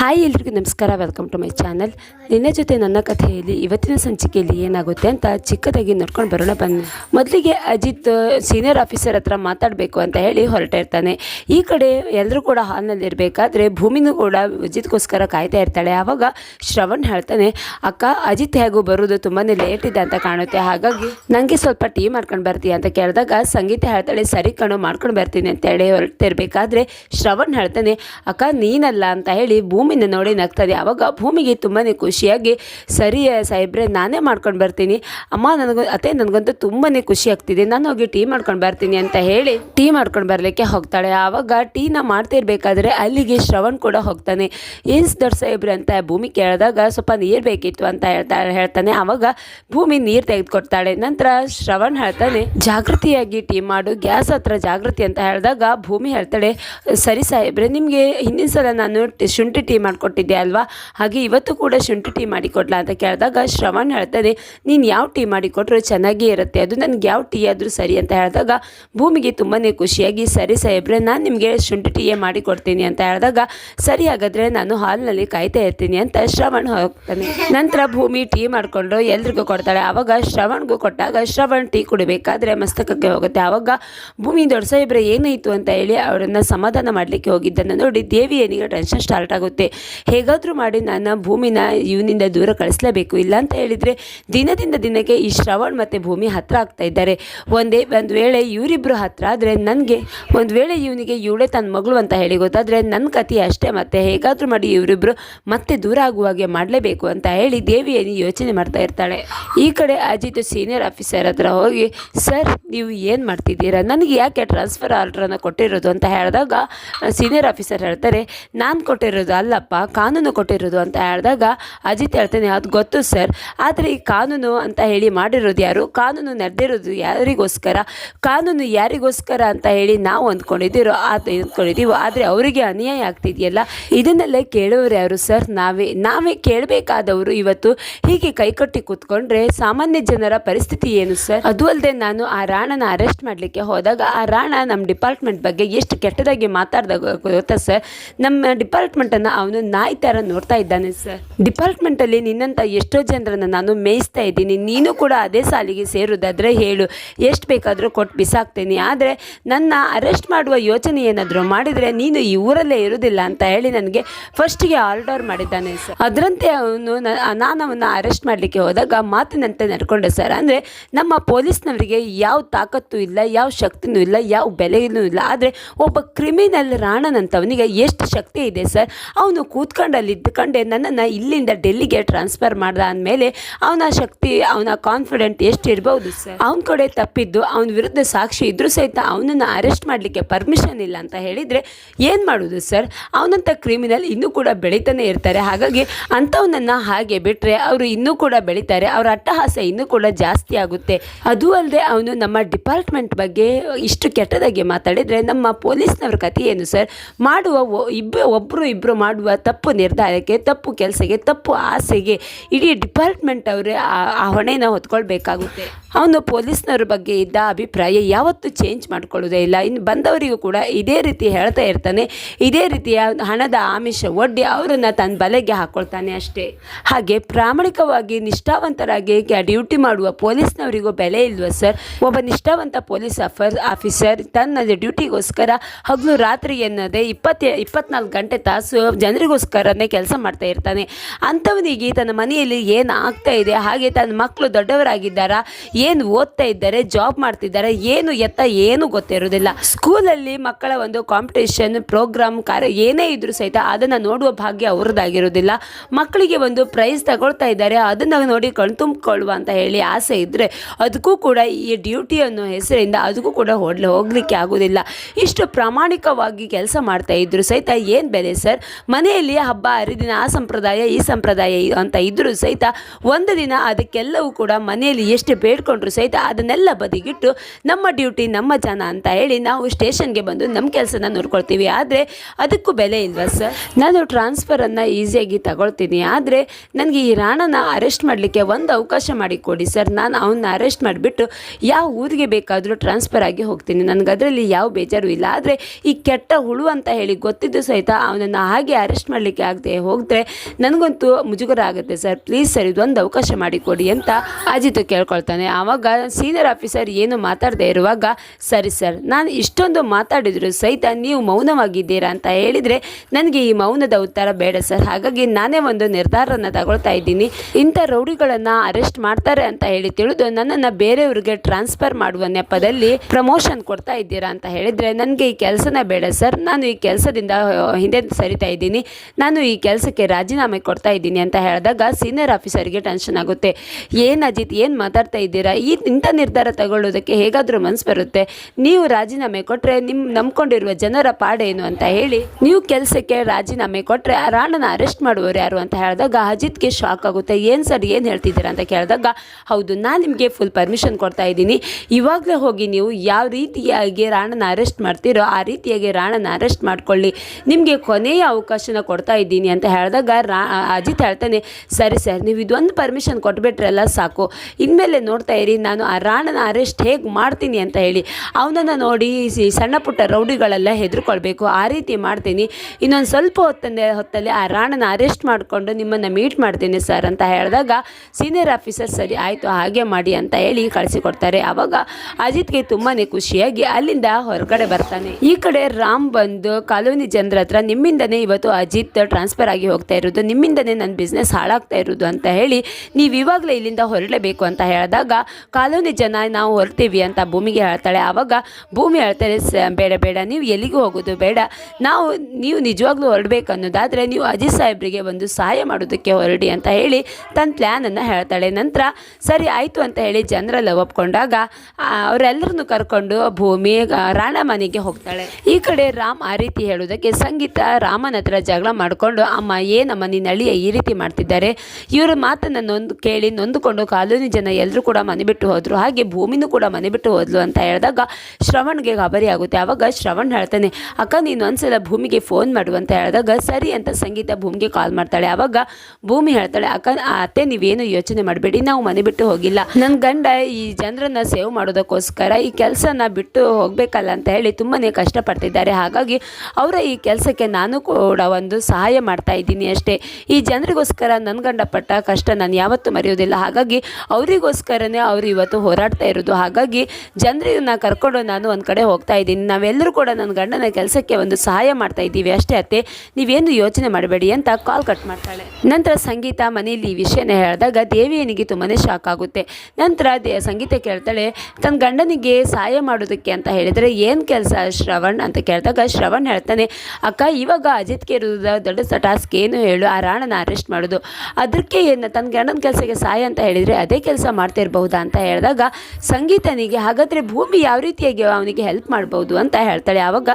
Hi ಎಲ್ರಿಗೂ ನಮಸ್ಕಾರ welcome to my channel ನಿನ್ನ ಜೊತೆ ನನ್ನ ಕಥೆಯಲ್ಲಿ ಇವತ್ತಿನ ಸಂಚಿಕೆಯಲ್ಲಿ ಏನಾಗುತ್ತೆ ಅಂತ ಚಿಕ್ಕದಾಗಿ ನೋಡ್ಕೊಂಡು ಬರೋಣ ಬನ್ನಿ. ಮೊದಲಿಗೆ ಅಜಿತ್ ಸೀನಿಯರ್ ಆಫೀಸರ್ ಹತ್ರ ಮಾತಾಡಬೇಕು ಅಂತ ಹೇಳಿ ಹೊರಟ ಇರ್ತಾನೆ. ಈ ಕಡೆ ಎಲ್ಲರೂ ಕೂಡ ಹಾಲ್ನಲ್ಲಿ ಇರಬೇಕಾದ್ರೆ ಭೂಮಿನೂ ಕೂಡ ಅಜಿತ್ಗೋಸ್ಕರ ಕಾಯ್ತಾ ಇರ್ತಾಳೆ. ಆವಾಗ ಶ್ರವಣ್ ಹೇಳ್ತಾನೆ, ಅಕ್ಕ, ಅಜಿತ್ ಹೇಗೂ ಬರೋದು ತುಂಬಾ ಲೇಟ್ ಇದೆ ಅಂತ ಕಾಣುತ್ತೆ. ಹಾಗಾಗಿ ನನಗೆ ಸ್ವಲ್ಪ ಟೀ ಮಾಡ್ಕೊಂಡು ಬರ್ತೀಯ ಅಂತ ಕೇಳಿದಾಗ ಸಂಗೀತ ಹೇಳ್ತಾಳೆ, ಸರಿ ಕಣು, ಮಾಡ್ಕೊಂಡು ಬರ್ತೀನಿ ಅಂತ ಹೇಳಿ ಹೊರಟಿರ್ಬೇಕಾದ್ರೆ ಶ್ರವಣ್ ಹೇಳ್ತಾನೆ, ಅಕ್ಕ, ನೀನಲ್ಲ ಅಂತ ಹೇಳಿ ಭೂಮಿನ ನೋಡಿ ನಗ್ತದೆ ಆವಾಗ ಭೂಮಿಗೆ ತುಂಬಾ ಖುಷಿಯಾಗಿ, ಸರಿ ಸಾಹೇಬ್ರೆ, ನಾನೇ ಮಾಡ್ಕೊಂಡು ಬರ್ತೀನಿ. ಅಮ್ಮ, ನನಗೂ, ಅತ್ತೆ ನನಗಂತೂ ತುಂಬಾ ಖುಷಿ ಆಗ್ತಿದೆ. ನಾನು ಹೋಗಿ ಟೀ ಮಾಡ್ಕೊಂಡು ಬರ್ತೀನಿ ಅಂತ ಹೇಳಿ ಟೀ ಮಾಡ್ಕೊಂಡು ಬರಲಿಕ್ಕೆ ಹೋಗ್ತಾಳೆ. ಆವಾಗ ಟೀನ ಮಾಡ್ತಿರ್ಬೇಕಾದ್ರೆ ಅಲ್ಲಿಗೆ ಶ್ರವಣ್ ಕೂಡ ಹೋಗ್ತಾನೆ. ಏನು ದೊಡ್ಡ ಸಾಹೇಬ್ರೆ ಅಂತ ಭೂಮಿ ಕೇಳಿದಾಗ ಸ್ವಲ್ಪ ನೀರು ಬೇಕಿತ್ತು ಅಂತ ಹೇಳ್ತಾ, ಹೇಳ್ತಾನೆ. ಆವಾಗ ಭೂಮಿ ನೀರು ತೆಗೆದುಕೊಡ್ತಾಳೆ. ನಂತರ ಶ್ರವಣ್ ಹೇಳ್ತಾನೆ, ಜಾಗೃತಿಯಾಗಿ ಟೀ ಮಾಡು. ಗ್ಯಾಸ್ ಹತ್ರ ಜಾಗೃತಿ ಅಂತ ಹೇಳಿದಾಗ ಭೂಮಿ ಹೇಳ್ತಾಳೆ, ಸರಿ ಸಾಹೇಬ್ರೆ, ನಿಮಗೆ ಹಿಂದಿನ ಸಲ ನಾನು ಶುಂಠಿ ಟೀ ಮಾಡಿಕೊಟ್ಟಿದ್ದೆ ಅಲ್ವಾ? ಹಾಗೆ ಇವತ್ತು ಕೂಡ ಶುಂಠಿ ಟೀ ಮಾಡಿಕೊಡ್ಲಾ ಅಂತ ಕೇಳಿದಾಗ ಶ್ರವಣ್ ಹೇಳ್ತಾನೆ, ನೀನು ಯಾವ ಟೀ ಮಾಡಿಕೊಟ್ರು ಚೆನ್ನಾಗೇ ಇರುತ್ತೆ? ಅದು ನನಗೆ ಯಾವ ಟೀ ಆದರೂ ಸರಿ ಅಂತ ಹೇಳಿದಾಗ, ಭೂಮಿಗೆ ತುಂಬಾ ಖುಷಿಯಾಗಿ, ಸರಿ ಸಾಹೇಬ್ರೆ, ನಾನು ನಿಮಗೆ ಶುಂಠಿ ಟೀಯೇ ಮಾಡಿಕೊಡ್ತೀನಿ ಅಂತ ಹೇಳಿದಾಗ, ಸರಿ ಹಾಗಾದರೆ ನಾನು ಹಾಲ್ನಲ್ಲಿ ಕಾಯ್ತಾ ಇರ್ತೀನಿ ಅಂತ ಶ್ರವಣ್ ಹೋಗ್ತಾನೆ. ನಂತರ ಭೂಮಿ ಟೀ ಮಾಡಿಕೊಂಡು ಎಲ್ರಿಗೂ ಕೊಡ್ತಾಳೆ. ಆವಾಗ ಶ್ರವಣ್ಗೂ ಕೊಟ್ಟಾಗ ಶ್ರವಣ್ ಟೀ ಕುಡಿಬೇಕಾದ್ರೆ ಮಸ್ತಕಕ್ಕೆ ಹೋಗುತ್ತೆ. ಆವಾಗ ಭೂಮಿ ದೊಡ್ಡ ಸಾಹೇಬ್ರೆ, ಏನಾಯಿತು ಅಂತ ಹೇಳಿ ಅವರನ್ನು ಸಮಾಧಾನ ಮಾಡಲಿಕ್ಕೆ ಹೋಗಿದ್ದನ್ನು ನೋಡಿ ದೇವಿ ಏನಿಗೆ ಟೆನ್ಷನ್ ಸ್ಟಾರ್ಟ್ ಆಗುತ್ತೆ. ಹೇಗಾದರೂ ಮಾಡಿ ನನ್ನ ಭೂಮಿನ ಇವನಿಂದ ದೂರ ಕಳಿಸ್ಲೇಬೇಕು. ಇಲ್ಲ ಅಂತ ಹೇಳಿದರೆ ದಿನದಿಂದ ದಿನಕ್ಕೆ ಈ ಶ್ರವಣ್ ಮತ್ತು ಭೂಮಿ ಹತ್ರ ಆಗ್ತಾ ಇದ್ದಾರೆ. ಒಂದೇ, ಒಂದು ವೇಳೆ ಇವರಿಬ್ಬರು ಹತ್ರ ಆದರೆ ನನಗೆ, ಒಂದು ವೇಳೆ ಇವನಿಗೆ ಇವಳೇ ತನ್ನ ಮಗಳು ಅಂತ ಹೇಳಿ ಗೊತ್ತಾದರೆ ನನ್ನ ಕಥೆ ಅಷ್ಟೇ ಮತ್ತೆ ಹೇಗಾದರೂ ಮಾಡಿ ಇವರಿಬ್ಬರು ಮತ್ತೆ ದೂರ ಆಗುವ ಹಾಗೆ ಮಾಡಲೇಬೇಕು ಅಂತ ಹೇಳಿ ದೇವಿಯನ್ನು ಯೋಚನೆ ಮಾಡ್ತಾ ಇರ್ತಾಳೆ. ಈ ಕಡೆ ಅಜಿತ್ ಸೀನಿಯರ್ ಆಫೀಸರ್ ಹತ್ರ ಹೋಗಿ, ಸರ್, ನೀವು ಏನು ಮಾಡ್ತಿದ್ದೀರಾ? ನನಗೆ ಯಾಕೆ ಟ್ರಾನ್ಸ್ಫರ್ ಆರ್ಡ್ರನ್ನು ಕೊಟ್ಟಿರೋದು? ಅಂತ ಹೇಳಿದಾಗ ಸೀನಿಯರ್ ಆಫೀಸರ್ ಹೇಳ್ತಾರೆ, ನಾನು ಕೊಟ್ಟಿರೋದು ಅಲ್ಲಪ್ಪ, ಕಾನೂನು ಕೊಟ್ಟಿರೋದು ಅಂತ ಹೇಳಿದಾಗ ಅಜಿತ್ ಹೇಳ್ತೇನೆ, ಅದು ಗೊತ್ತು ಸರ್. ಆದರೆ ಈ ಕಾನೂನು ಅಂತ ಹೇಳಿ ಮಾಡಿರೋದು ಯಾರು? ಕಾನೂನು ನಡೆದಿರೋದು ಯಾರಿಗೋಸ್ಕರ? ಕಾನೂನು ಯಾರಿಗೋಸ್ಕರ ಅಂತ ಹೇಳಿ ನಾವು ಅಂದ್ಕೊಂಡಿದ್ದೀರೋ ಅದು ಅಂದ್ಕೊಂಡಿದ್ದೀವೋ, ಆದರೆ ಅವರಿಗೆ ಅನ್ಯಾಯ ಆಗ್ತಿದೆಯಲ್ಲ? ಇದನ್ನೆಲ್ಲ ಕೇಳೋರು ಯಾರು ಸರ್? ನಾವೇ ನಾವೇ ಕೇಳಬೇಕಾದವರು ಇವತ್ತು ಹೀಗೆ ಕೈಕಟ್ಟಿ ಕೂತ್ಕೊಂಡ್ರೆ ಸಾಮಾನ್ಯ ಜನರ ಪರಿಸ್ಥಿತಿ ಏನು ಸರ್? ಅದು ಅಲ್ಲದೆ ನಾನು ಆ ರಾಣನ ಅರೆಸ್ಟ್ ಮಾಡಲಿಕ್ಕೆ ಹೋದಾಗ ಆ ರಾಣ ನಮ್ಮ ಡಿಪಾರ್ಟ್ಮೆಂಟ್ ಬಗ್ಗೆ ಎಷ್ಟು ಕೆಟ್ಟದಾಗಿ ಮಾತಾಡಿದಾಗ ಗೊತ್ತಾ ಸರ್? ನಮ್ಮ ಡಿಪಾರ್ಟ್ಮೆಂಟನ್ನು ಅವನು ನಾಯಿ ಥರ ನೋಡ್ತಾ ಇದ್ದಾನೆ ಸರ್ ಡಿಪಾರ್ಟ್ಮೆಂಟಲ್ಲಿ ನಿನ್ನಂಥ ಎಷ್ಟೋ ಜನರನ್ನು ನಾನು ಮೇಯಿಸ್ತಾ ಇದ್ದೀನಿ. ನೀನು ಕೂಡ ಅದೇ ಸಾಲಿಗೆ ಸೇರೋದಾದರೆ ಹೇಳು. ಎಷ್ಟು ಬೇಕಾದರೂ ಕೊಟ್ಟು ಬಿಸಾಕ್ತೀನಿ. ಆದರೆ ನನ್ನ ಅರೆಸ್ಟ್ ಮಾಡುವ ಯೋಚನೆ ಏನಾದರೂ ಮಾಡಿದರೆ ನೀನು ಈ ಊರಲ್ಲೇ ಇರೋದಿಲ್ಲ ಅಂತ ಹೇಳಿ ನನಗೆ ಫಸ್ಟಿಗೆ ಆರ್ಡರ್ ಮಾಡಿದ್ದಾನೆ ಸರ್ ಅದರಂತೆ ಅವನು ನಾನು ಅರೆಸ್ಟ್ ಮಾಡಲಿಕ್ಕೆ ಹೋದಾಗ ಮಾತಿನಂತೆ ನಡ್ಕೊಂಡೆ ಸರ್ ಅಂದರೆ ನಮ್ಮ ಪೊಲೀಸ್ನವರಿಗೆ ಯಾವ ತಾಕತ್ತು ಇಲ್ಲ, ಯಾವ ಶಕ್ತಿನೂ ಇಲ್ಲ, ಯಾವ ಬೆಲೆಯೂ ಇಲ್ಲ. ಆದರೆ ಒಬ್ಬ ಕ್ರಿಮಿನಲ್ ರಾಣನಂತವನಿಗೆ ಎಷ್ಟು ಶಕ್ತಿ ಇದೆ ಸರ್ ಅವನು ಕೂತ್ಕೊಂಡಲ್ಲಿ ಇದ್ದುಕೊಂಡೆ ನನ್ನನ್ನು ಇಲ್ಲಿಂದ ಡೆಲ್ಲಿಗೆ ಟ್ರಾನ್ಸ್ಫರ್ ಮಾಡ್ದ ಅಂದಮೇಲೆ ಅವನ ಶಕ್ತಿ, ಅವನ ಕಾನ್ಫಿಡೆಂಟ್ ಎಷ್ಟು ಇರ್ಬೋದು ಸರ್ ಅವನ ಕಡೆ ತಪ್ಪಿದ್ದು, ಅವನ ವಿರುದ್ಧ ಸಾಕ್ಷಿ ಇದ್ರೂ ಸಹಿತ ಅವನನ್ನು ಅರೆಸ್ಟ್ ಮಾಡಲಿಕ್ಕೆ ಪರ್ಮಿಷನ್ ಇಲ್ಲ ಅಂತ ಹೇಳಿದರೆ ಏನು ಮಾಡೋದು ಸರ್ ಅವನಂಥ ಕ್ರಿಮಿನಲ್ ಇನ್ನೂ ಕೂಡ ಬೆಳೀತಾನೆ ಇರ್ತಾರೆ. ಹಾಗಾಗಿ ಅಂಥವನನ್ನು ಹಾಗೆ ಬಿಟ್ಟರೆ ಅವರು ಇನ್ನೂ ಕೂಡ ಬೆಳೀತಾರೆ. ಅವರ ಅಟ್ಟಹಾಸ ಇನ್ನೂ ಕೂಡ ಜಾಸ್ತಿ ಆಗುತ್ತೆ. ಅದು ಅಲ್ಲದೆ ಅವನು ನಮ್ಮ ಡಿಪಾರ್ಟ್ಮೆಂಟ್ ಬಗ್ಗೆ ಇಷ್ಟು ಕೆಟ್ಟದಾಗಿ ಮಾತಾಡಿದರೆ ನಮ್ಮ ಪೊಲೀಸ್ನವ್ರ ಕಥೆ ಏನು ಸರ್ ಮಾಡುವ ಒ- ಇಬ್ಬ ಒಬ್ಬರು ಇಬ್ಬರು ಮಾಡುವ ತಪ್ಪು ನಿರ್ಧಾರಕ್ಕೆ, ತಪ್ಪು ಕೆಲಸಕ್ಕೆ, ತಪ್ಪು ಆಸೆಗೆ ಇಡೀ ಡಿಪಾರ್ಟ್ಮೆಂಟ್ ಅವರೇ ಆ- ಹೊಣೆನ ಹೊತ್ಕೊಳ್ಬೇಕಾಗುತ್ತೆ. ಅವನು ಪೊಲೀಸ್ನವ್ರ ಬಗ್ಗೆ ಇದ್ದ ಅಭಿಪ್ರಾಯ ಯಾವತ್ತೂ ಚೇಂಜ್ ಮಾಡ್ಕೊಳ್ಳೋದೇ ಇಲ್ಲ. ಇನ್ನು ಬಂದವರಿಗೂ ಕೂಡ ಇದೇ ರೀತಿ ಹೇಳ್ತಾ ಇರ್ತಾನೆ. ಇದೇ ರೀತಿಯ ಹಣದ ಆಮಿಷ ಒಡ್ಡಿ ಅವರನ್ನು ತನ್ನ ಬಲೆಗೆ ಹಾಕ್ಕೊಳ್ತಾನೆ ಅಷ್ಟೇ. ಹಾಗೆ ಪ್ರಾಮಾಣಿಕವಾಗಿ ನಿಷ್ಠಾವಂತರಾಗಿ ಡ್ಯೂಟಿ ಮಾಡುವ ಪೊಲೀಸ್ನವರಿಗೂ ಬೆಲೆ ಇಲ್ವ ಸರ್? ಒಬ್ಬ ನಿಷ್ಠಾವಂತ ಪೊಲೀಸ್ ಆಫರ್ ಆಫೀಸರ್ ತನ್ನ ಡ್ಯೂಟಿಗೋಸ್ಕರ ಹಗಲು ರಾತ್ರಿ ಎನ್ನದೆ ಇಪ್ಪತ್ತೆ ಇಪ್ಪತ್ನಾಲ್ಕು ಗಂಟೆ ತಾಸು ಜನರಿಗೋಸ್ಕರನೇ ಕೆಲಸ ಮಾಡ್ತಾ ಇರ್ತಾನೆ. ಅಂಥವನಿಗೆ ತನ್ನ ಮನೆಯಲ್ಲಿ ಏನು ಆಗ್ತಾ ಇದೆ, ಹಾಗೆ ತನ್ನ ಮಕ್ಕಳು ದೊಡ್ಡವರಾಗಿದ್ದಾರಾ, ಏನು ಓದ್ತಾ ಇದ್ದಾರೆ, ಜಾಬ್ ಮಾಡ್ತಿದ್ದಾರೆ, ಏನು ಎತ್ತ ಏನು ಗೊತ್ತಿರೋದಿಲ್ಲ ಸ್ಕೂಲಲ್ಲಿ ಮಕ್ಕಳ ಒಂದು ಕಾಂಪಿಟೇಷನ್ ಪ್ರೋಗ್ರಾಮ್ ಕಾರ್ಯ ಏನೇ ಇದ್ರೂ ಸಹಿತ ಅದನ್ನು ನೋಡುವ ಭಾಗ್ಯ ಅವ್ರದ್ದಾಗಿರೋದಿಲ್ಲ ಮಕ್ಕಳಿಗೆ ಒಂದು ಪ್ರೈಸ್ ತಗೊಳ್ತಾ ಇದ್ದಾರೆ, ಅದನ್ನು ನೋಡಿ ಕಣ್ತುಂಬಿಕೊಳ್ಳುವ ಅಂತ ಹೇಳಿ ಆಸೆ ಇದ್ದರೆ ಅದಕ್ಕೂ ಕೂಡ ಈ ಡ್ಯೂಟಿ ಅನ್ನೋ ಹೆಸರಿಂದ ಅದಕ್ಕೂ ಕೂಡ ಹೊಡ್ಲೆ ಹೋಗಲಿಕ್ಕೆ ಆಗೋದಿಲ್ಲ ಇಷ್ಟು ಪ್ರಾಮಾಣಿಕವಾಗಿ ಕೆಲಸ ಮಾಡ್ತಾ ಇದ್ರು ಸಹಿತ ಏನು ಬೆಲೆ ಸರ್? ಮನೆಯಲ್ಲಿ ಹಬ್ಬ, ಹರಿದಿನ, ಆ ಸಂಪ್ರದಾಯ, ಈ ಸಂಪ್ರದಾಯ ಅಂತ ಇದ್ದರೂ ಸಹಿತ ಒಂದು ದಿನ ಅದಕ್ಕೆಲ್ಲವೂ ಕೂಡ ಮನೆಯಲ್ಲಿ ಎಷ್ಟು ಬೇಡ್ಕೊಂಡ್ರು ಸಹಿತ ಅದನ್ನೆಲ್ಲ ಬದಿಗಿಟ್ಟು ನಮ್ಮ ಡ್ಯೂಟಿ, ನಮ್ಮ ಜನ ಅಂತ ಹೇಳಿ ನಾವು ಸ್ಟೇಷನ್ಗೆ ಬಂದು ನಮ್ಮ ಕೆಲಸನ ನೋಡ್ಕೊಳ್ತೀವಿ. ಆದರೆ ಅದಕ್ಕೂ ಬೆಲೆ ಇಲ್ವಾ ಸರ್? ನಾನು ಟ್ರಾನ್ಸ್ಫರನ್ನು ಈಸಿಯಾಗಿ ತಗೊಳ್ತೀನಿ. ಆದರೆ ನನಗೆ ಈ ರಾಣನ ಅರೆಸ್ಟ್ ಮಾಡಲಿಕ್ಕೆ ಒಂದು ಅವಕಾಶ ಮಾಡಿ ಕೊಡಿ ಸರ್. ನಾನು ಅವನ್ನ ಅರೆಸ್ಟ್ ಮಾಡಿಬಿಟ್ಟು ಯಾವ ಊರಿಗೆ ಬೇಕಾದರೂ ಟ್ರಾನ್ಸ್ಫರ್ ಆಗಿ ಹೋಗ್ತೀನಿ. ನನಗೆ ಅದರಲ್ಲಿ ಯಾವ ಬೇಜಾರು ಇಲ್ಲ. ಆದರೆ ಈ ಕೆಟ್ಟ ಹುಳು ಅಂತ ಹೇಳಿ ಗೊತ್ತಿದ್ದು ಸಹಿತ ಅವನನ್ನು ಹಾಗೆ ಅರೆಸ್ಟ್ ಮಾಡಲಿಕ್ಕೆ ಆಗದೆ ಹೋದರೆ ನನಗಂತೂ ಮುಜುಗರ ಆಗುತ್ತೆ ಸರ್. ಪ್ಲೀಸ್ ಸರ್, ಇದೊಂದು ಅವಕಾಶ ಮಾಡಿಕೊಡಿ ಅಂತ ಅಜಿತ್ ಕೇಳ್ಕೊಳ್ತಾನೆ. ಆವಾಗ ಸೀನಿಯರ್ ಆಫೀಸರ್ ಏನು ಮಾತಾಡದೆ ಇರುವಾಗ, ಸರಿ ಸರ್, ನಾನು ಇಷ್ಟೊಂದು ಮಾತಾಡಿದ್ರು ಸಹಿತ ನೀವು ಮೌನವಾಗಿದ್ದೀರಾ ಅಂತ ಹೇಳಿದರೆ ನನಗೆ ಈ ಮೌನದ ಉತ್ತರ ಬೇಡ ಸರ್. ಹಾಗಾಗಿ ನಾನೇ ಒಂದು ನಿರ್ಧಾರನ ತಗೊಳ್ತಾ ಇದ್ದೀನಿ. ಇಂಥ ರೌಡಿಗಳನ್ನು ಅರೆಸ್ಟ್ ಮಾಡ್ತಾರೆ ಅಂತ ಹೇಳಿ ತಿಳಿದು ನನ್ನನ್ನು ಬೇರೆಯವ್ರಿಗೆ ಟ್ರಾನ್ಸ್ಫರ್ ಮಾಡುವ ನೆಪದಲ್ಲಿ ಪ್ರಮೋಷನ್ ಕೊಡ್ತಾ ಇದ್ದೀರಾ ಅಂತ ಹೇಳಿದರೆ, ನನಗೆ ಈ ಕೆಲಸನೇ ಬೇಡ ಸರ್. ನಾನು ಈ ಕೆಲಸದಿಂದ ಹಿಂದೆ ಸರಿತಾ ಇದ್ದೀನಿ. ನಾನು ಈ ಕೆಲಸಕ್ಕೆ ರಾಜೀನಾಮೆ ಕೊಡ್ತಾ ಇದ್ದೀನಿ ಅಂತ ಹೇಳಿದಾಗ ಸೀನಿಯರ್ ಆಫೀಸರ್ಗೆ ಟೆನ್ಷನ್ ಆಗುತ್ತೆ. ಏನು ಅಜಿತ್, ಏನು ಮಾತಾಡ್ತಾ ಇದ್ದೀರಾ? ಈ ಇಂಥ ನಿರ್ಧಾರ ತಗೊಳ್ಳೋದಕ್ಕೆ ಹೇಗಾದರೂ ಮನಸ್ಸು ಬರುತ್ತೆ. ನೀವು ರಾಜೀನಾಮೆ ಕೊಟ್ಟರೆ ನಿಮ್ಮ ನಂಬ್ಕೊಂಡಿರುವ ಜನರ ಪಾಡೇನು ಅಂತ ಹೇಳಿ, ನೀವು ಕೆಲಸಕ್ಕೆ ರಾಜೀನಾಮೆ ಕೊಟ್ಟರೆ ರಾಣನ ಅರೆಸ್ಟ್ ಮಾಡುವವರು ಯಾರು ಅಂತ ಹೇಳಿದಾಗ ಅಜಿತ್ಗೆ ಶಾಕ್ ಆಗುತ್ತೆ. ಏನು ಸರ್, ಏನು ಹೇಳ್ತಿದ್ದೀರಾ ಅಂತ ಕೇಳಿದಾಗ, ಹೌದು ನಾನು ನಿಮಗೆ ಫುಲ್ ಪರ್ಮಿಷನ್ ಕೊಡ್ತಾ ಇದ್ದೀನಿ. ಇವಾಗಲೇ ಹೋಗಿ ನೀವು ಯಾವ ರೀತಿಯಾಗಿ ರಾಣನ ಅರೆಸ್ಟ್ ಮಾಡ್ತೀರೋ ಆ ರೀತಿಯಾಗಿ ರಾಣನ ಅರೆಸ್ಟ್ ಮಾಡ್ಕೊಳ್ಳಿ. ನಿಮಗೆ ಕೊನೆಯ ಅವಕಾಶನ ಕೊಡ್ತಾ ಇದ್ದೀನಿ ಅಂತ ಹೇಳಿದಾಗ ರಾ ಅಜಿತ್ ಹೇಳ್ತಾನೆ, ಸರಿ ಸರ್, ನೀವು ಇದೊಂದು ಪರ್ಮಿಷನ್ ಕೊಟ್ಬಿಟ್ರೆಲ್ಲ ಸಾಕು. ಇನ್ಮೇಲೆ ನೋಡ್ತಾ ಇರಿ, ನಾನು ಆ ರಾಣನ ಅರೆಸ್ಟ್ ಹೇಗೆ ಮಾಡ್ತೀನಿ ಅಂತ ಹೇಳಿ. ಅವನನ್ನು ನೋಡಿ ಸಣ್ಣ ಪುಟ್ಟ ರೌಡಿಗಳೆಲ್ಲ ಹೆದರ್ಕೊಳ್ಬೇಕು. ಆ ರೀತಿ ಮಾಡ್ತೀನಿ. ಇನ್ನೊಂದು ಸ್ವಲ್ಪ ಹೊತ್ತಂದೆ ಹೊತ್ತಲ್ಲಿ ಆ ರಾಣನ ಅರೆಸ್ಟ್ ಮಾಡಿಕೊಂಡು ನಿಮ್ಮನ್ನು ಮೀಟ್ ಮಾಡ್ತೀನಿ ಸರ್ ಅಂತ ಹೇಳಿದಾಗ ಸೀನಿಯರ್ ಆಫೀಸರ್ ಸರಿ ಆಯಿತು, ಹಾಗೆ ಮಾಡಿ ಅಂತ ಹೇಳಿ ಕಳಿಸಿಕೊಡ್ತಾರೆ. ಆವಾಗ ಅಜಿತ್ಗೆ ತುಂಬಾ ಖುಷಿಯಾಗಿ ಅಲ್ಲಿಂದ ಹೊರಗಡೆ ಬರ್ತಾನೆ. ಈ ಕಡೆ ರಾಮ್ ಬಂದು ಕಾಲೋನಿ ಜನರ ಹತ್ರ ನಿಮ್ಮಿಂದನೇ ಇವತ್ತು ಅಜಿತ್ ಟ್ರಾನ್ಸ್ಫರ್ ಆಗಿ ಹೋಗ್ತಾ ಇರೋದು, ನಿಮ್ಮಿಂದನೇ ನನ್ನ ಬಿಸ್ನೆಸ್ ಹಾಳಾಗ್ತಾ ಇರೋದು ಅಂತ ಹೇಳಿ ನೀವು ಇವಾಗಲೇ ಇಲ್ಲಿಂದ ಹೊರಡಲೇಬೇಕು ಅಂತ ಹೇಳಿದಾಗ ಕಾಲೋನಿ ಜನ ನಾವು ಹೊರ್ತೀವಿ ಅಂತ ಭೂಮಿಗೆ ಹೇಳ್ತಾಳೆ. ಆವಾಗ ಭೂಮಿ ಹೇಳ್ತಾರೆ "ಸ- ಬೇಡ ಬೇಡ, ನೀವು ಎಲ್ಲಿಗೂ ಹೋಗೋದು ಬೇಡ. ನಾವು, ನೀವು ನಿಜವಾಗ್ಲೂ ಹೊರಡ್ಬೇಕು ಅನ್ನೋದಾದರೆ ನೀವು ಅಜಿತ್ ಸಾಹೇಬ್ರಿಗೆ ಒಂದು ಸಹಾಯ ಮಾಡೋದಕ್ಕೆ ಹೊರಡಿ ಅಂತ ಹೇಳಿ ತನ್ನ ಪ್ಲ್ಯಾನನ್ನು ಹೇಳ್ತಾಳೆ. ನಂತರ ಸರಿ ಆಯಿತು ಅಂತ ಹೇಳಿ ಜನರೆಲ್ಲ ಒಪ್ಕೊಂಡಾಗ ಅವರೆಲ್ಲರನ್ನು ಕರ್ಕೊಂಡು ಭೂಮಿ ರಾಣ ಮನೆಗೆ ಹೋಗ್ತಾಳೆ. ಈ ಕಡೆ ರಾಮ್ ಆ ರೀತಿ ಹೇಳೋದಕ್ಕೆ ಸಂಗೀತ ರಾಮನ ಹತ್ರ ಜಗಳ ಮಾಡಿಕೊಂಡು, ಅಮ್ಮ, ಏನಮ್ಮ ನಿನ್ನ ಅಳಿಯ ಈ ರೀತಿ ಮಾಡ್ತಿದ್ದಾರೆ? ಇವರ ಮಾತನ್ನು ನೊಂದು ಕೇಳಿ ನೊಂದುಕೊಂಡು ಕಾಲೋನಿ ಜನ ಎಲ್ಲರೂ ಕೂಡ ಮನೆ ಬಿಟ್ಟು ಹೋದರು. ಹಾಗೆ ಭೂಮಿನೂ ಕೂಡ ಮನೆ ಬಿಟ್ಟು ಹೋದ್ಲು ಅಂತ ಹೇಳಿದಾಗ ಶ್ರವಣ್ಗೆ ಗಾಬರಿ ಆಗುತ್ತೆ. ಆವಾಗ ಶ್ರವಣ್ ಹೇಳ್ತಾನೆ, ಅಕ್ಕ, ನೀನು ಒಂದ್ಸಲ ಭೂಮಿಗೆ ಫೋನ್ ಮಾಡು ಅಂತ ಹೇಳಿದಾಗ, ಸರಿ ಅಂತ ಸಂಗೀತ ಭೂಮಿಗೆ ಕಾಲ್ ಮಾಡ್ತಾಳೆ. ಆವಾಗ ಭೂಮಿ ಹೇಳ್ತಾಳೆ, ಅಕ್ಕ ಅತ್ತೆ, ನೀವೇನು ಯೋಚನೆ ಮಾಡಬೇಡಿ, ನಾವು ಮನೆ ಬಿಟ್ಟು ಹೋಗಿಲ್ಲ. ನನ್ನ ಗಂಡ ಈ ಜನರನ್ನ ಸೇವ್ ಮಾಡೋದಕ್ಕೋಸ್ಕರ ಈ ಕೆಲಸನ ಬಿಟ್ಟು ಹೋಗಬೇಕಲ್ಲ ಅಂತ ಹೇಳಿ ತುಂಬಾ ಕಷ್ಟಪಡ್ತಿದ್ದಾರೆ. ಹಾಗಾಗಿ ಅವರ ಈ ಕೆಲಸಕ್ಕೆ ನಾನು ಕೂಡ ಒಂದು ಸಹಾಯ ಮಾಡ್ತಾ ಇದ್ದೀನಿ ಅಷ್ಟೇ. ಈ ಜನರಿಗೋಸ್ಕರ ನನ್ನ ಗಂಡ ಪಟ್ಟ ಕಷ್ಟ ನಾನು ಯಾವತ್ತೂ ಮರೆಯೋದಿಲ್ಲ. ಹಾಗಾಗಿ ಅವರಿಗೋಸ್ಕರನೇ ಅವರು ಇವತ್ತು ಹೋರಾಡ್ತಾ ಇರೋದು. ಹಾಗಾಗಿ ಜನರನ್ನ ಕರ್ಕೊಂಡು ನಾನು ಒಂದು ಕಡೆ ಹೋಗ್ತಾ ಇದ್ದೀನಿ. ನಾವೆಲ್ಲರೂ ಕೂಡ ನನ್ನ ಗಂಡನ ಕೆಲಸಕ್ಕೆ ಒಂದು ಸಹಾಯ ಮಾಡ್ತಾ ಇದ್ದೀವಿ ಅಷ್ಟೇ ಅತ್ತೆ. ನೀವೇನು ಯೋಚನೆ ಮಾಡಬೇಡಿ ಅಂತ ಕಾಲ್ ಕಟ್ ಮಾಡ್ತಾಳೆ. ನಂತರ ಸಂಗೀತ ಮನೆಯಲ್ಲಿ ಈ ವಿಷಯನ ಹೇಳಿದಾಗ ದೇವಿಯನಿಗೆ ತುಂಬಾ ಶಾಕ್ ಆಗುತ್ತೆ. ನಂತರ ದೇ ಸಂಗೀತ ಕೇಳ್ತಾಳೆ ತನ್ನ ಗಂಡನಿಗೆ ಸಹಾಯ ಮಾಡೋದಕ್ಕೆ ಅಂತ ಹೇಳಿದರೆ, ಏನು ಕೆಲಸ ಶ್ರವಣ್? ಅಂತ ಕೇಳಿದಾಗ ಶ್ರವಣ್ ಹೇಳ್ತಾನೆ, ಅಕ್ಕ, ಇವಾಗ ಅಜಿತ್ಗೆ ಇರೋದ ದೊಡ್ಡ ಟಾಸ್ಕ್ ಏನು ಹೇಳು, ಆ ರಾಣನ ಅರೆಸ್ಟ್ ಮಾಡೋದು ಅದಕ್ಕೆ ಏನು ತನ್ನ ಗಂಡನ ಕೆಲಸಕ್ಕೆ ಸಹಾಯ ಅಂತ ಹೇಳಿದರೆ ಅದೇ ಕೆಲಸ ಮಾಡ್ತಾ ಇರಬಹುದಾ ಅಂತ ಹೇಳಿದಾಗ, ಸಂಗೀತನಿಗೆ ಹಾಗಾದರೆ ಭೂಮಿ ಯಾವ ರೀತಿಯಾಗಿ ಅವನಿಗೆ ಹೆಲ್ಪ್ ಮಾಡ್ಬೋದು ಅಂತ ಹೇಳ್ತಾಳೆ. ಆವಾಗ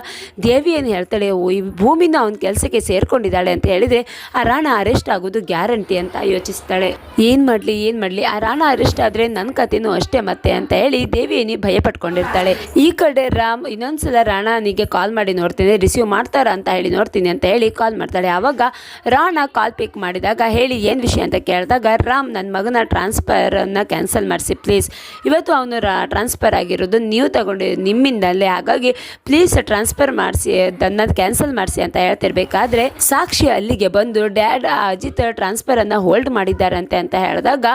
ದೇವಿ ಏನು ಹೇಳ್ತಾಳೆ, ಓ, ಈ ಭೂಮಿನ ಅವನ ಕೆಲಸಕ್ಕೆ ಸೇರ್ಕೊಂಡಿದ್ದಾಳೆ ಅಂತ ಹೇಳಿದರೆ, ಆ ರಾಣ ಅರೆಸ್ಟ್ ಆಗೋದು ಗ್ಯಾರಂಟಿ ಅಂತ ಯೋಚಿಸ್ತಾಳೆ. ಏನು ಮಾಡಲಿ ಏನು ಮಾಡಲಿ, ಆ ರಾಣ ಅರೆಸ್ಟ್ ಆದರೆ ನನ್ನ ಕಥೆನೂ ಅಷ್ಟೇ ಮತ್ತೆ ಅಂತ ಹೇಳಿ ದೇವಿಯನಿ ಭಯ ಪಟ್ಕೊಂಡಿರ್ತಾಳೆ. ಈ ಕಡೆ ರಾಮ್ ಇನ್ನೊಂದ್ಸಲ ರಾಣನಿಗೆ ಕಾಲ್ ಮಾಡಿ ನೋಡ್ತೀನಿ ರಿಸೀವ್ ಮಾಡ್ತಾರ ಅಂತ ಹೇಳಿ ನೋಡ್ತೀನಿ ಅಂತ ಹೇಳಿ ಕಾಲ್ ಮಾಡ್ತಾಳೆ. ಆವಾಗ ರಾಣ ಕಾಲ್ ಪಿಕ್ ಮಾಡಿದಾಗ ಹೇಳಿ, ಏನು ವಿಷಯ ಅಂತ ಕೇಳಿದಾಗ, ರಾಮ್ ನನ್ನ ಮಗನ ಟ್ರಾನ್ಸ್ಫರನ್ನು ಕ್ಯಾನ್ಸಲ್ ಮಾಡಿಸಿ ಪ್ಲೀಸ್ ಇವತ್ತು ಅವನು ಟ್ರಾನ್ಸ್ಫರ್ ಆಗಿರೋದು ನೀವು ತಗೊಂಡಿ ನಿಮ್ಮಿಂದಲೇ. ಹಾಗಾಗಿ ಪ್ಲೀಸ್ ಟ್ರಾನ್ಸ್ಫರ್ ಮಾಡಿಸಿ, ಅದನ್ನು ಕ್ಯಾನ್ಸಲ್ ಮಾಡಿಸಿ ಅಂತ ಹೇಳ್ತಿರ್ಬೇಕಾದ್ರೆ ಸಾಕ್ಷಿ ಅಲ್ಲಿಗೆ ಬಂದು ಡ್ಯಾಡ್ ಅಜಿತ್ ಟ್ರಾನ್ಸ್ಫರನ್ನು ಹೋಲ್ಡ್ ಮಾಡಿದ್ದಾರಂತೆ ಅಂತ ಹೇಳಿದಾಗ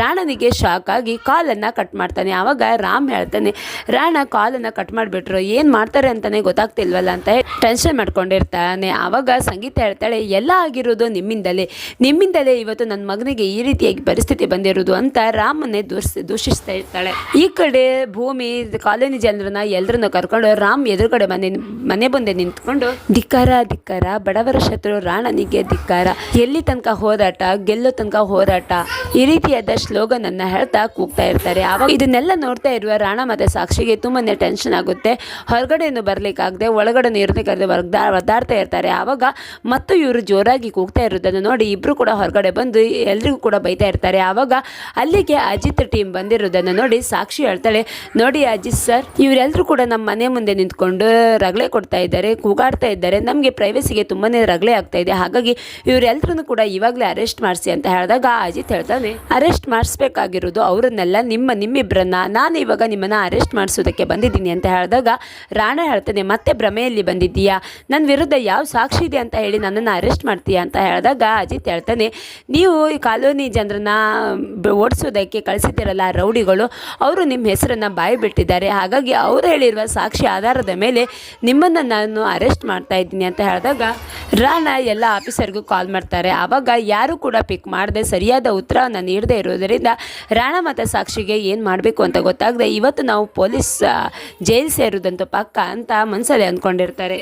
ರಾಣನಿಗೆ ಶಾಕ್ ಆಗಿ ಕಾಲನ್ನು ಕಟ್ ಮಾಡ್ತಾನೆ. ಆವಾಗ ರಾಮ್ ಹೇಳ್ತಾನೆ, ರಾಣ ಕಾಲನ್ನು ಕಟ್ ಮಾಡಿಬಿಟ್ರು. ಏನು ಮಾಡ್ತಾರೆ ಅಂತಲೇ ಗೊತ್ತಾಗ್ತಿಲ್ವಲ್ಲ? ಅಂತ ಟೆನ್ಷನ್ ಮಾಡ್ಕೊಂಡಿರ್ತಾನೆ. ಆವಾಗ ಸಂಗೀತ ಹೇಳ್ತಾಳೆ, ಎಲ್ಲ ಆಗಿರೋದು ನಿಮ್ಮಿಂದಲೇ. ನಿಮ್ಮಿಂದಲೇ ಇವತ್ತು ನನ್ನ ಮಗನಿಗೆ ಈ ರೀತಿಯಾಗಿ ಪರಿಸ್ಥಿತಿ ಬಂದಿರೋದು ಅಂತ ರಾಮನ್ನೇ ದೂಷಿ ದೂಷಿಸ್ತಾ ಇರ್ತಾಳೆ. ಈ ಕಡೆ ಭೂಮಿ, ಕಾಲೋನಿ ಜನರನ್ನ ಎಲ್ಲರನ್ನು ಕರ್ಕೊಂಡು ರಾಮ್ ಎದುರುಗಡೆ ಮನೆ ಮನೆ ಬಂದೆ ನಿಂತ್ಕೊಂಡು, ಧಿಕ್ಕಾರ ಧಿಕ್ಕಾರ, ಬಡವರ ಶತ್ರು ರಾಣನಿಗೆ ಧಿಕ್ಕಾರ. ಎಲ್ಲಿ ತನಕ ಹೋರಾಟ, ಗೆಲ್ಲೋ ತನಕ ಹೋರಾಟ. ಈ ರೀತಿಯಾದ ಸ್ಲೋಗನ್ ಅನ್ನ ಹೇಳ್ತಾ ಕೂಗ್ತಾ ಇರ್ತಾರೆ. ಆವಾಗ ಇದನ್ನೆಲ್ಲ ನೋಡ್ತಾ ಇರುವ ರಾಣ ಮತ್ತೆ ಸಾಕ್ಷಿಗೆ ತುಂಬಾನೇ ಟೆನ್ಷನ್ ಆಗುತ್ತೆ. ಹೊರಗಡೆಯನ್ನು ಬರ್ಲಿಕ್ಕಾಗದೆ ಒಳಗಡೆ ಇರಲಿಕ್ಕಾಗದೆ ಒರ್ದಾ ಒದ್ದಾಡ್ತಾ ಇರ್ತಾರೆ. ಆವಾಗ ಮತ್ತು ಇವರು ಜೋರಾಗಿ ಕೂಗ್ತಾ ಇರೋದನ್ನು ನೋಡಿ ಇಬ್ಬರು ಕೂಡ ಹೊರಗಡೆ ಬಂದು ಎಲ್ರಿಗೂ ಕೂಡ ಬೈತಾ ಇರ್ತಾರೆ. ಆವಾಗ ಅಲ್ಲಿಗೆ ಅಜಿತ್ ಟೀಮ್ ಬಂದಿರೋದನ್ನು ನೋಡಿ ಸಾಕ್ಷಿ ಹೇಳ್ತಾಳೆ, ನೋಡಿ ಅಜಿತ್ ಸರ್ ಇವರೆಲ್ಲರೂ ಕೂಡ ನಮ್ಮ ಮನೆ ಮುಂದೆ ನಿಂತ್ಕೊಂಡು ರಗಳೆ ಕೊಡ್ತಾ ಇದ್ದಾರೆ, ಕೂಗಾಡ್ತಾ ಇದ್ದಾರೆ. ನಮಗೆ ಪ್ರೈವಸಿಗೆ ತುಂಬಾ ರಗಳೆ ಆಗ್ತಾ ಇದೆ. ಹಾಗಾಗಿ ಇವರೆಲ್ಲರೂ ಕೂಡ ಇವಾಗಲೇ ಅರೆಸ್ಟ್ ಮಾಡಿಸಿ ಅಂತ ಹೇಳಿದಾಗ ಅಜಿತ್ ಹೇಳ್ತಾನೆ ಅರೆಸ್ಟ್ ಮಾಡಿಸ್ಬೇಕಾಗಿರೋದು ಅವರನ್ನೆಲ್ಲ ನಿಮ್ಮ ನಿಮ್ಮಿಬ್ಬರನ್ನ ನಾನು ಇವಾಗ ನಿಮ್ಮನ್ನು ಅರೆಸ್ಟ್ ಮಾಡಿಸೋದಕ್ಕೆ ಬಂದಿದ್ದೀನಿ. ಅಂತ ಹೇಳಿದಾಗ ರಾಣ ಹೇಳ್ತಾನೆ, ಮತ್ತೆ ಭ್ರಮೆಯಲ್ಲಿ ಬಂದಿದ್ದೀಯಾ? ನನ್ನ ವಿರುದ್ಧ ಯಾವ ಸಾಕ್ಷಿ ಇದೆ ಅಂತ ಹೇಳಿ ನನ್ನನ್ನು ಅರೆಸ್ಟ್ ಮಾಡ್ತೀಯ ಅಂತ ಹೇಳಿದಾಗ ಅಜಿತ್ ಹೇಳ್ತಾನೆ, ನೀವು ಈ ಕಾಲೋನಿ ಜನರನ್ನ ಓಡಿಸೋದಕ್ಕೆ ಕಳಿಸಿದ್ದೀರಲ್ಲ ರೌಡಿಗಳು, ಅವರು ನಿಮ್ಮ ಹೆಸರನ್ನು ಬಾಯಿ ಬಿಟ್ಟಿದ್ದಾರೆ. ಹಾಗಾಗಿ ಅವರು ಹೇಳಿರುವ ಸಾಕ್ಷಿ ಆಧಾರದ ಮೇಲೆ ನಿಮ್ಮನ್ನು ನಾನು ಅರೆಸ್ಟ್ ಮಾಡ್ತಾ ಇದ್ದೀನಿ ಅಂತ ಹೇಳಿದಾಗ ರಾಣಾ ಎಲ್ಲ ಆಫೀಸರ್ಗೂ ಕಾಲ್ ಮಾಡ್ತಾರೆ. ಆವಾಗ ಯಾರು ಕೂಡ ಪಿಕ್ ಮಾಡದೆ ಸರಿಯಾದ ಉತ್ತರವನ್ನು ನೀಡದೇ ಇರೋದರಿಂದ ರಾಣಾ ಮತ್ತು ಸಾಕ್ಷಿಗೆ ಏನು ಮಾಡಬೇಕು ಅಂತ ಗೊತ್ತಾಗದೆ, ಇವತ್ತು ನಾವು ಪೊಲೀಸ್ ಜೈಲ್ ಸೇರೋದಂತೂ ಪಕ್ಕ ಅಂತ ಮನಸ್ಸಲ್ಲಿ ಅಂದ್ಕೊಂಡಿರ್ತಾರೆ.